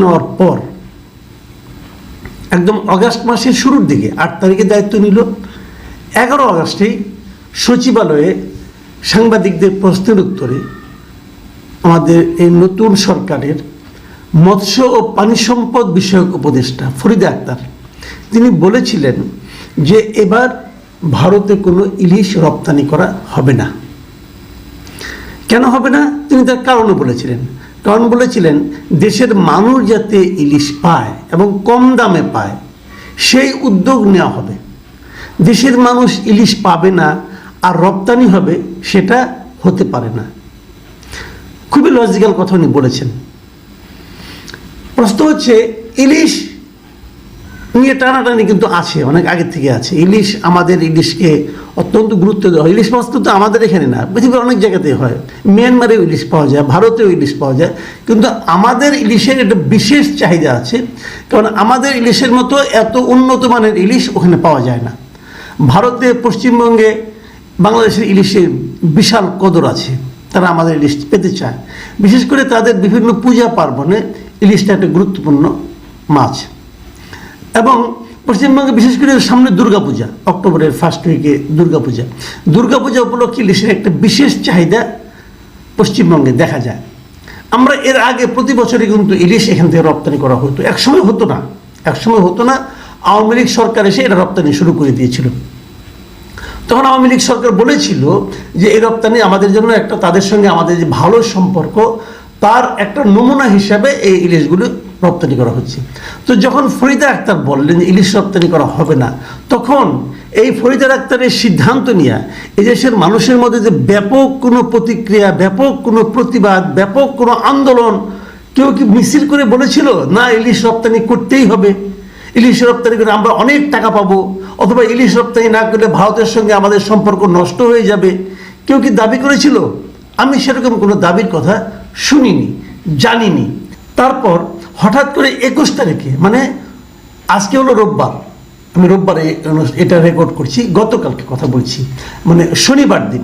নেওয়ার পর, একদম অগাস্ট মাসের শুরুর দিকে, আট তারিখে দায়িত্ব নিল। এগারো আগস্টেই সচিবালয়ে সাংবাদিকদের প্রশ্নের উত্তরে আমাদের এই নতুন সরকারের মৎস্য ও পানি সম্পদ বিষয়ক উপদেষ্টা ফরিদা আক্তার, তিনি বলেছিলেন যে এবার ভারতে কোনো ইলিশ রপ্তানি করা হবে না। কেন হবে না? তিনি তার কারণও বলেছিলেন। কারণ বলেছিলেন, দেশের মানুষ যাতে ইলিশ পায় এবং কম দামে পায়, সেই উদ্যোগ নেওয়া হবে। দেশের মানুষ ইলিশ পাবে না আর রপ্তানি হবে, সেটা হতে পারে না। খুবই লজিক্যাল কথা উনি বলেছেন। প্রশ্ন হচ্ছে, ইলিশ নিয়ে টানাটানি কিন্তু আছে, অনেক আগে থেকে আছে। ইলিশ আমাদের ইলিশকে অত্যন্ত গুরুত্ব দেওয়া হয়। ইলিশ মাছ তো আমাদের এখানে না, পৃথিবীর অনেক জায়গাতেই হয়। মিয়ানমারেও ইলিশ পাওয়া যায়, ভারতেও ইলিশ পাওয়া যায়। কিন্তু আমাদের ইলিশের একটা বিশেষ চাহিদা আছে, কারণ আমাদের ইলিশের মতো এত উন্নত মানের ইলিশ ওখানে পাওয়া যায় না। ভারতে, পশ্চিমবঙ্গে বাংলাদেশের ইলিশের বিশাল কদর আছে, তারা আমাদের ইলিশ পেতে চায়। বিশেষ করে তাদের বিভিন্ন পূজা পার্বণে ইলিশটা একটা গুরুত্বপূর্ণ মাছ। এবং পশ্চিমবঙ্গে বিশেষ করে সামনে দুর্গাপূজা, অক্টোবরের ফার্স্ট উইকে দুর্গাপূজা। দুর্গাপূজা উপলক্ষে ইলিশের একটা বিশেষ চাহিদা পশ্চিমবঙ্গে দেখা যায়। আমরা এর আগে প্রতি বছরই কিন্তু ইলিশ এখান থেকে রপ্তানি করা হতো। একসময় হতো না, একসময় হতো না, আওয়ামী লীগ সরকার এসে এটা রপ্তানি শুরু করে দিয়েছিল। তখন আওয়ামী লীগ সরকার বলেছিল যে এই রপ্তানি আমাদের জন্য একটা, তাদের সঙ্গে আমাদের যে ভালো সম্পর্ক, তার একটা নমুনা হিসাবে এই ইলিশগুলো রপ্তানি করা হচ্ছে। তো যখন ফরিদা আক্তার বললেন ইলিশ রপ্তানি করা হবে না, তখন এই ফরিদা আক্তারের সিদ্ধান্ত নিয়ে এই দেশের মানুষের মধ্যে যে ব্যাপক কোনো প্রতিক্রিয়া, ব্যাপক কোনো প্রতিবাদ, ব্যাপক কোনো আন্দোলন, কেউ কি মিছিল করে বলেছিল, না, ইলিশ রপ্তানি করতেই হবে। ইলিশ রপ্তানি করে আমরা অনেক টাকা পাবো, অথবা ইলিশ রপ্তানি না করলে ভারতের সঙ্গে আমাদের সম্পর্ক নষ্ট হয়ে যাবে। কেউ কি দাবি করেছিল? আমি সেরকম কোনো দাবির কথা শুনিনি, জানিনি। তারপর হঠাৎ করে একুশ তারিখে মানে আজকে হলো রোববার, আমি রোববারে এটা রেকর্ড করছি, গতকালকে কথা বলছি। মানে শনিবার দিন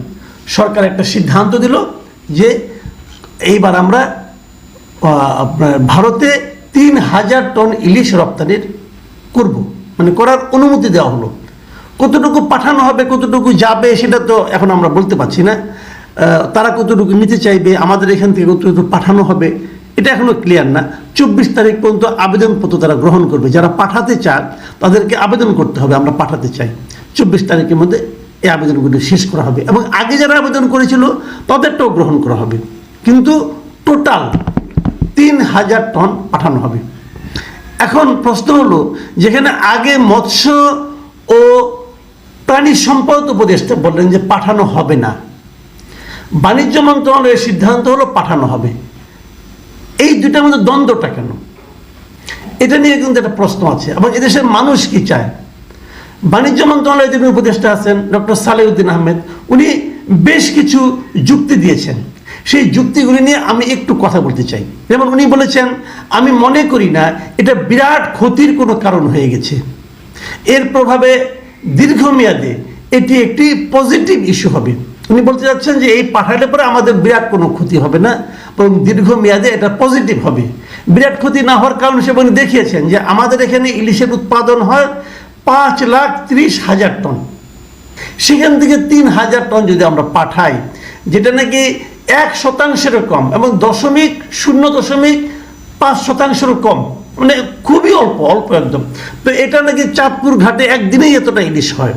সরকার একটা সিদ্ধান্ত দিল যে এইবার আমরা আপনার ভারতে তিন হাজার টন ইলিশ রপ্তানির করব। মানে করার অনুমতি দেওয়া হলো। কতটুকু পাঠানো হবে, কতটুকু যাবে, সেটা তো এখন আমরা বলতে পারছি না। তারা কতটুকু নিতে চাইবে, আমাদের এখান থেকে কতটুকু পাঠানো হবে এটা এখনও ক্লিয়ার না। চব্বিশ তারিখ পর্যন্ত আবেদনপত্র তারা গ্রহণ করবে। যারা পাঠাতে চান, তাদেরকে আবেদন করতে হবে, আমরা পাঠাতে চাই। চব্বিশ তারিখের মধ্যে এই আবেদনগুলি শেষ করা হবে। এবং আগে যারা আবেদন করেছিল, তাদেরটাও গ্রহণ করা হবে। কিন্তু টোটাল তিন হাজার টন পাঠানো হবে। এখন প্রশ্ন হলো, যেখানে আগে মৎস্য ও প্রাণী সম্পদ উপদেষ্টা বললেন যে পাঠানো হবে না। বাণিজ্য মন্ত্রণালয়ের সিদ্ধান্ত হলো পাঠানো হবে। এই দুটার মধ্যে দ্বন্দ্বটা কেন? এটা নিয়ে কিন্তু একটা প্রশ্ন আছে। এবং এদেশের মানুষ কি চায়? বাণিজ্য মন্ত্রণালয়ের যিনি উপদেষ্টা আছেন, ডক্টর সালেউদ্দিন আহমেদ, উনি বেশ কিছু যুক্তি দিয়েছেন। সেই যুক্তিগুলি নিয়ে আমি একটু কথা বলতে চাই। যেমন উনি বলেছেন, আমি মনে করি না, এটা বিরাট ক্ষতির কোনো কারণ হয়ে গেছে। এর প্রভাবে দীর্ঘমেয়াদে এটি একটি পজিটিভ ইস্যু হবে। উনি বলতে চাচ্ছেন যে এই পাঠালে পরে আমাদের বিরাট কোনো ক্ষতি হবে না, বরং দীর্ঘমেয়াদে এটা পজিটিভ হবে। বিরাট ক্ষতি না হওয়ার কারণ হিসেবে উনি দেখিয়েছেন যে আমাদের এখানে ইলিশের উৎপাদন হয় পাঁচ লাখ ত্রিশ হাজার টন। সেখান থেকে তিন হাজার টন যদি আমরা পাঠাই, যেটা নাকি এক শতাংশেরও কম এবং দশমিক শূন্য দশমিক পাঁচ শতাংশেরও কম মানে খুবই অল্প অল্প একদম। তো এটা নাকি চাঁদপুর ঘাটে একদিনেই এতটা ইলিশ হয়।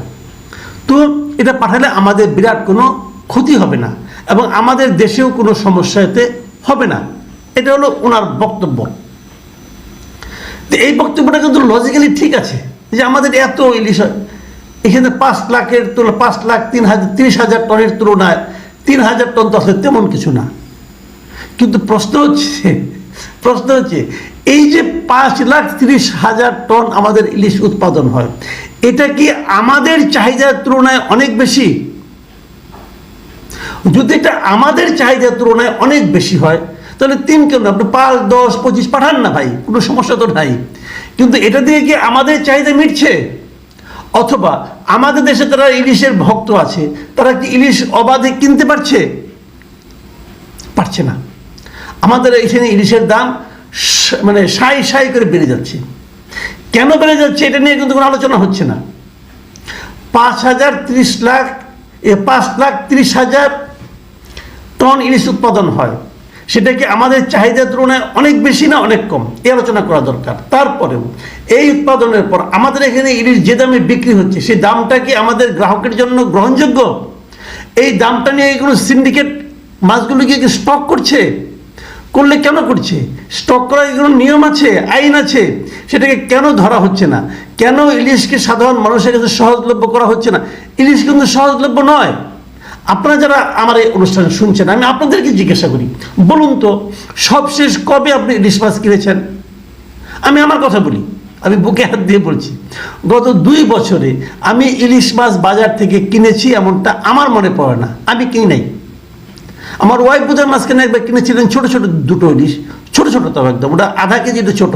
তো এটা পাঠালে আমাদের বিরাট কোনো ক্ষতি হবে না এবং আমাদের দেশেও কোনো সমস্যা এতে হবে না। এটা হলো ওনার বক্তব্য। এই বক্তব্যটা কিন্তু লজিক্যালি ঠিক আছে যে আমাদের এত ইলিশ এখানে পাঁচ লাখের তুলনা পাঁচ লাখ তিন হাজার তিরিশ হাজার টনের তুলনায় তিন হাজার টন তো আসলে তেমন কিছু না। কিন্তু প্রশ্ন হচ্ছে প্রশ্ন হচ্ছে, এই যে পাঁচ লাখ তিরিশ হাজার টন আমাদের ইলিশ উৎপাদন হয়। এটা কি আমাদের চাহিদার তুলনায় অনেক বেশি? যদি এটা আমাদের চাহিদার তুলনায় অনেক বেশি হয়, তাহলে তিন কেন? আপনি পাঁচ, দশ, পঁচিশ পাঠান না ভাই, কোনো সমস্যা তো নাই। কিন্তু এটা দিয়ে কি আমাদের চাহিদা মিটছে? অথবা আমাদের দেশে তারা ইলিশের ভক্ত আছে, তারা কি ইলিশ অবাধে কিনতে পারছে? পারছে না। আমাদের এখানে ইলিশের দাম মানে সাই সাই করে বেড়ে যাচ্ছে। কেন বেড়ে যাচ্ছে এটা নিয়ে কিন্তু কোনো আলোচনা হচ্ছে না। পাঁচ হাজার ত্রিশ লাখ, এ পাঁচ লাখ ত্রিশ হাজার টন ইলিশ উৎপাদন হয়। সেটা কি আমাদের চাহিদার তুলনায় অনেক বেশি না অনেক কম? এই আলোচনা করা দরকার। তারপরেও এই উৎপাদনের পর আমাদের এখানে ইলিশ যে দামে বিক্রি হচ্ছে, সেই দামটা কি আমাদের গ্রাহকের জন্য গ্রহণযোগ্য? এই দামটা নিয়ে কোনো সিন্ডিকেট মাছগুলোকে কি স্টক করছে? করলে কেন করছে? স্টক করার কোনো নিয়ম আছে, আইন আছে? সেটাকে কেন ধরা হচ্ছে না? কেন ইলিশকে সাধারণ মানুষের কাছে সহজলভ্য করা হচ্ছে না? ইলিশ কিন্তু সহজলভ্য নয়। আপনারা যারা আমার এই অনুষ্ঠান শুনছেন, আমি আপনাদেরকে জিজ্ঞাসা করি, বলুন তো, সবশেষ কবে আপনি ইলিশ মাছ কিনেছেন? আমি আমার কথা বলি, আমি বুকে হাত দিয়ে বলছি। গত দুই বছরে আমি ইলিশ মাছ বাজার থেকে কিনেছি এমনটা আমার মনে পড়ে না, আমি কিনি নাই। আমার ওয়াইফ বোঝার মাঝখানে একবার কিনেছিলেন ছোট ছোট দুটো ইলিশ ছোট ছোট তবে একদম, ওটা আধা কেজিটা ছোট।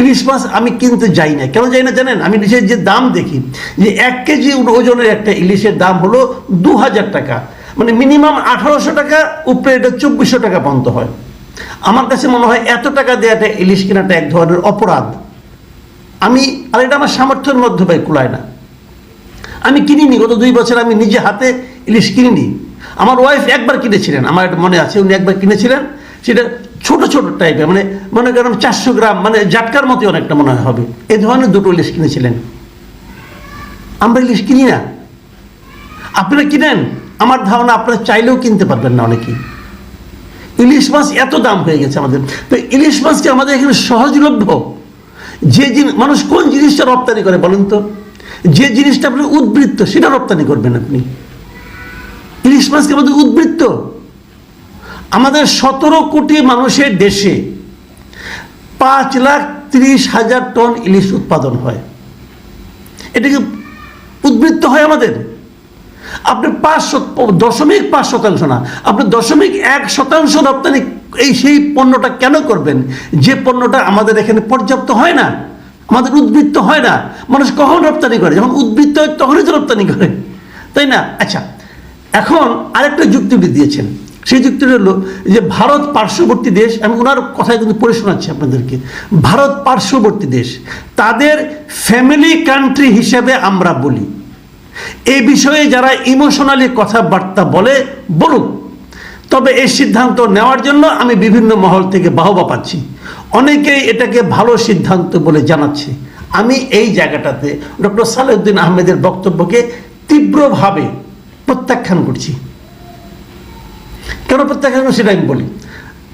ইলিশ মাছ আমি কিনতে যাই না। কেন যাই না জানেন? আমি ইলিশের যে দাম দেখি, যে এক কেজি ওজনের একটা ইলিশের দাম হলো দু হাজার টাকা। মানে মিনিমাম আঠারোশো টাকা, উপরে এটা চব্বিশশো টাকা পর্যন্ত হয়। আমার কাছে মনে হয় এত টাকা দেওয়াটা ইলিশ কেনাটা এক ধরনের অপরাধ। আমি, আর এটা আমার সামর্থ্যের মধ্যে ভাই কুলায় না। আমি কিনিনি, গত দুই বছর আমি নিজে হাতে ইলিশ কিনিনি। আমার ওয়াইফ একবার কিনেছিলেন, আমার মনে আছে, উনি একবার কিনেছিলেন। সেটা ছোট ছোট টাইপের মানে মনে করেন চারশো গ্রাম মানে জাটকার মতো অনেকটা মনে হবে। এই ধরনের দুটো ইলিশ কিনেছিলেন। আমরা ইলিশ কিনি না। আপনারা কিনেন? আমার ধারণা আপনারা চাইলেও কিনতে পারবেন না অনেকেই ইলিশ মাছ এত দাম হয়ে গেছে আমাদের। তো ইলিশ মাছ কি আমাদের এখানে সহজলভ্য? যে জিনিস মানুষ কোন জিনিসটা রপ্তানি করে বলেন তো? যে জিনিসটা আপনি উদ্বৃত্ত, সেটা রপ্তানি করবেন আপনি। ইলিশ মাছকে আমাদের উদ্বৃত্ত? আমাদের সতেরো কোটি মানুষের দেশে পাঁচ লাখ ত্রিশ হাজার টন ইলিশ উৎপাদন হয়। এটা কি উদ্বৃত্ত হয় আমাদের? আপনি পাঁচ দশমিক পাঁচ শতাংশ না, আপনি দশমিক এক শতাংশ রপ্তানি এই সেই পণ্যটা কেন করবেন? যে পণ্যটা আমাদের এখানে পর্যাপ্ত হয় না, আমাদের উদ্বৃত্ত হয় না, মানুষ কখন রপ্তানি করে? যখন উদ্বৃত্ত হয় তখনই তো রপ্তানি করে, তাই না? আচ্ছা এখন আরেকটা যুক্তি দিয়েছেন। সেই যুক্তিটা হলো যে ভারত পার্শ্ববর্তী দেশ আমি ওনার কথায় কিন্তু পড়ে শোনাচ্ছি আপনাদেরকে, ভারত পার্শ্ববর্তী দেশ, তাদের ফ্যামিলি কান্ট্রি হিসেবে আমরা বলি। এই বিষয়ে যারা ইমোশনালি কথাবার্তা বলে, বলুক। তবে এই সিদ্ধান্ত নেওয়ার জন্য আমি বিভিন্ন মহল থেকে বাহবা পাচ্ছি। অনেকেই এটাকে ভালো সিদ্ধান্ত বলে জানাচ্ছে। আমি এই জায়গাটাতে ডক্টর সালেউদ্দিন আহমেদের বক্তব্যকে তীব্রভাবে প্রত্যাখ্যান করছি। কেন প্রত্যাখ্যান সেটা আমি বলি।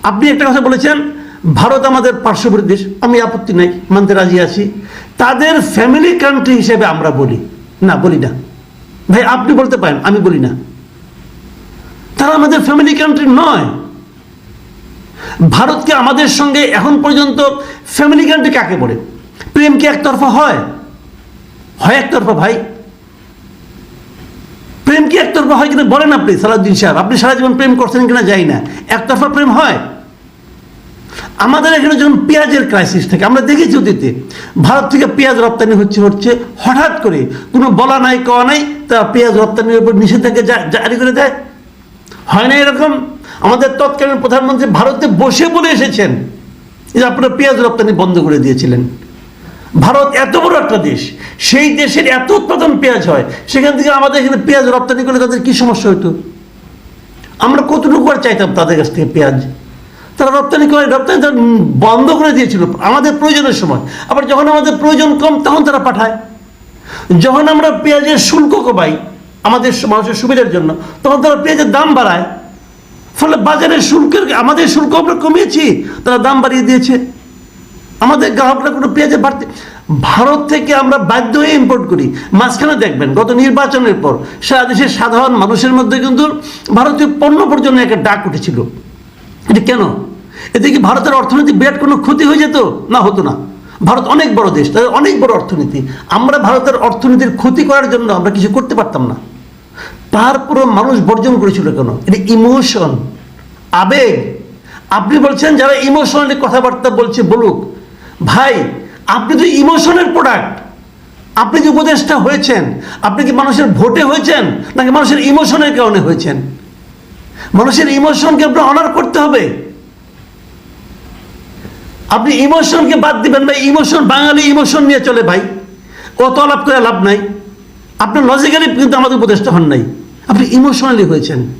আপনি একটা কথা বলেছেন, ভারত আমাদের পার্শ্ববর্তী দেশ, আমি আপত্তি নাই, মানতে রাজি আছি। তাদের ফ্যামিলি কান্ট্রি হিসেবে আমরা বলি। না বলি না। ভাই, আপনি বলতে পারেন, আমি বলি না। তারা আমাদের ফ্যামিলি কান্ট্রি নয়। ভারতকে আমাদের সঙ্গে এখন পর্যন্ত ফ্যামিলি কান্ট্রি কাকে বলে? প্রেম কি একতরফা হয়? হয় একতরফা, ভাই। প্রেম কি একতরফা হয় কিনা বলেন আপনি, সালাউদ্দিন সাহেব। আপনি সারা জীবন প্রেম করছেন কিনা যাই না। একতরফা প্রেম হয়? আমাদের এখানে যখন পেঁয়াজের ক্রাইসিস থাকে, আমরা দেখেছি অতীতে, ভারত থেকে পেঁয়াজ রপ্তানি হচ্ছে হচ্ছে, হঠাৎ করে কোনো বলা নাই, কওয়া নাই, তা পেঁয়াজ রপ্তানির উপর নিষেধাজ্ঞা জারি করে দেয়? হয় না এরকম? আমাদের তৎকালীন প্রধানমন্ত্রী ভারতে বসে বলে এসেছেন যে আপনারা পেঁয়াজ রপ্তানি বন্ধ করে দিয়েছিলেন। ভারত এত বড় একটা দেশ, সেই দেশের এত উৎপাদন পেঁয়াজ হয়, সেখান থেকে আমাদের এখানে পেঁয়াজ রপ্তানি করলে তাদের কি সমস্যা হতো আমরা কতটুকু আর চাইতাম তাদের কাছ থেকে পেঁয়াজ? তারা রপ্তানি করে, রপ্তানি বন্ধ করে দিয়েছিল, আমাদের প্রয়োজনের সময়। আবার যখন আমাদের প্রয়োজন কম, তখন তারা পাঠায়। যখন আমরা পেঁয়াজের শুল্ক কমাই, আমাদের মানুষের সুবিধার জন্য, তখন তারা পেঁয়াজের দাম বাড়ায়। ফলে বাজারের শুল্কের, আমাদের শুল্ক আমরা কমিয়েছি, তারা দাম বাড়িয়ে দিয়েছে। আমাদের গ্রাহকরা কোনো পেঁয়াজে বাড়তে ভারত থেকে আমরা বাধ্য হয়ে ইম্পোর্ট করি। মাঝখানে দেখবেন, গত নির্বাচনের পর সারা দেশের সাধারণ মানুষের মধ্যে কিন্তু ভারতীয় পণ্য পর্যন্ত একটা ডাক উঠেছিল। এটা কেন? এতে কি ভারতের অর্থনীতি বিরাট কোনো ক্ষতি হয়ে যেত? না, হতো না। ভারত অনেক বড় দেশ, তাদের অনেক বড় অর্থনীতি। আমরা ভারতের অর্থনীতির ক্ষতি করার জন্য আমরা কিছু করতে পারতাম না। তারপরও মানুষ বর্জন করেছিল কেন? এটা ইমোশন আবেগ। আপনি বলছেন, যারা ইমোশনালি কথাবার্তা বলছে, বলুক ভাই, আপনি তো ইমোশনের প্রোডাক্ট আপনি যে উপদেষ্টা হয়েছেন, আপনি কি মানুষের ভোটে হয়েছেন, নাকি মানুষের ইমোশনের কারণে হয়েছেন? মানুষের ইমোশনকে আপনার অনার করতে হবে। আপনি ইমোশনকে বাদ দিবেন ভাই ইমোশন বাঙালি ইমোশন নিয়ে চলে ভাই। কত লাভ করে লাভ নাই। আপনার লজিক্যালি কিন্তু আমাদের উপদেষ্টা হন নাই। আপনি ইমোশনালি হয়েছেন।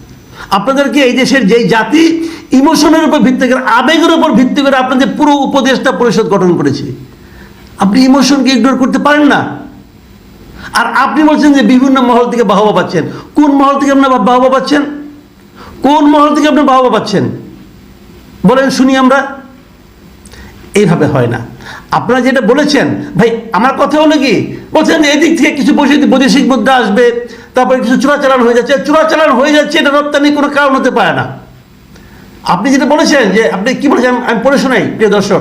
আপনাদেরকে এই দেশের যেই জাতি ইমোশনের উপর ভিত্তি করে, আবেগের উপর ভিত্তি করে আপনাদের পুরো উপদেষ্টা পরিষদ গঠন করেছে। আপনি ইমোশনকে ইগনোর করতে পারেন না। আর আপনি বলছেন যে বিভিন্ন মহল থেকে বাহবা পাচ্ছেন। কোন মহল থেকে আপনার বাহবা পাচ্ছেন? কোন মহল থেকে আপনি বাহবা পাচ্ছেন? বলেন শুনি আমরা। এইভাবে হয় না। আপনারা যেটা বলেছেন, ভাই, আমার কথা হলো কি? বলছেন এদিক থেকে কিছু বৈদেশিক মুদ্রা আসবে তারপরে কিছু চোরাচালান হয়ে যাচ্ছে। চোরাচালান হয়ে যাচ্ছে, এটা রপ্তানি কোনো কারণ হতে পারে না। আপনি যেটা বলেছেন যে, আপনি কি বলেছেন? আমি পড়ে শোনাই, প্রিয় দর্শক।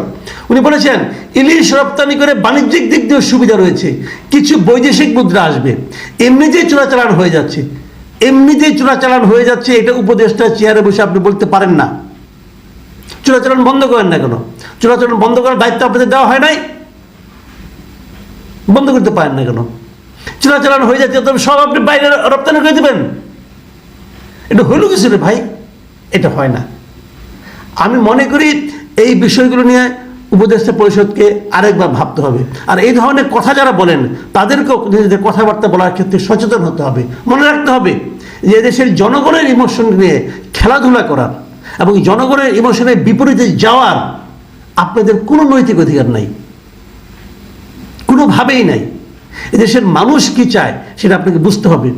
উনি বলেছেন, ইলিশ রপ্তানি করে বাণিজ্যিক দিক দিয়েও সুবিধা রয়েছে। কিছু বৈদেশিক মুদ্রা আসবে। এমনিতেই চোরাচালান হয়ে যাচ্ছে। এমনিতেই চোরাচালান হয়ে যাচ্ছে, এটা উপদেষ্টা চেয়ারে বসে আপনি বলতে পারেন না। চোরাচালান বন্ধ করেন না কেন? চোরাচালান বন্ধ করার দায়িত্ব আপনাদের দেওয়া হয় নাই? বন্ধ করতে পারেন না কেন? চোরাচালান হয়ে যাচ্ছে তবে সব আপনি বাইরে রপ্তানি করে দেবেন। এটা হইল কিছু রে ভাই? এটা হয় না। আমি মনে করি এই বিষয়গুলো নিয়ে উপদেষ্টা পরিষদকে আরেকবার ভাবতে হবে। আর এই ধরনের কথা যারা বলেন, তাদেরকেও নিজেদের কথাবার্তা বলার ক্ষেত্রে সচেতন হতে হবে। মনে রাখতে হবে যে দেশের জনগণের ইমোশন নিয়ে খেলাধুলা করার এবং জনগণের ইমোশনের বিপরীতে যাওয়ার আপনাদের কোনো নৈতিক অধিকার নাই। কোনোভাবেই নাই। এদেশের মানুষ কি চায় সেটা আপনাকে বুঝতে হবে।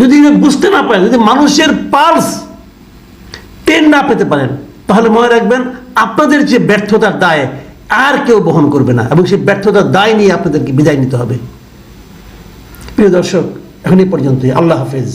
যদি বুঝতে না পারেন, যদি মানুষের পালস টেন না পেতে পারেন, তাহলে মনে রাখবেন আপনাদের যে ব্যর্থতার দায় আর কেউ বহন করবে না এবং সেই ব্যর্থতার দায় নিয়ে আপনাদেরকে বিদায় নিতে হবে। প্রিয় দর্শক, এখন এই পর্যন্তই। আল্লাহ হাফেজ।